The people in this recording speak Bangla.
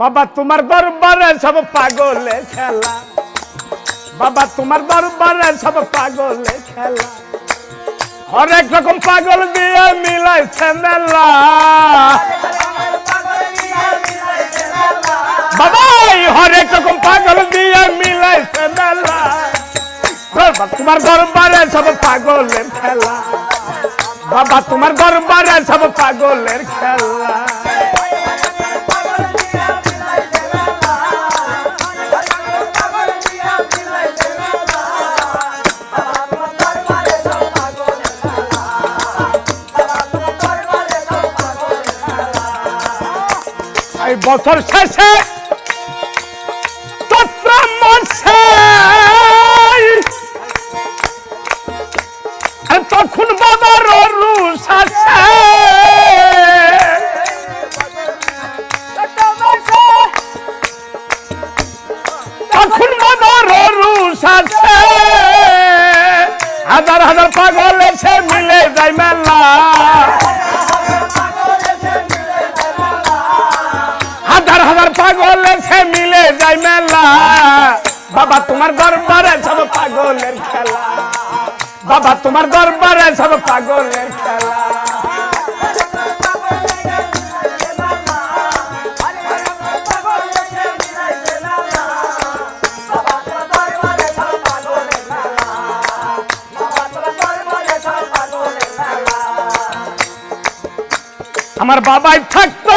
বাবা, তোমার দরবারে সব পাগলে খেলা। বাবা, তোমার দরবারে সব পাগলে খেলা। হরেক রকম পাগল দিয়ে মিলাইছে মেলা। বাবা, এই হরেক রকম পাগল দিয়ে মিলাইছে মেলা। তোমার দরবারে সব পাগলের খেলা। বাবা, তোমার দরবারে সব পাগলের খেলা। এই বছর শেষে তখন বাবার রুষ আসে তখন বাবার রুষ আসে হাজার হাজার পাগল এসে মিলে যায় মেলা। হাজার পাগল এসে মিলে যায় মেলা। বাবা, তোমার দরবারে সব পাগলের খেলা। বাবা, তোমার দরবারে সব পাগলের খেলা। আমার বাবাই থাকতো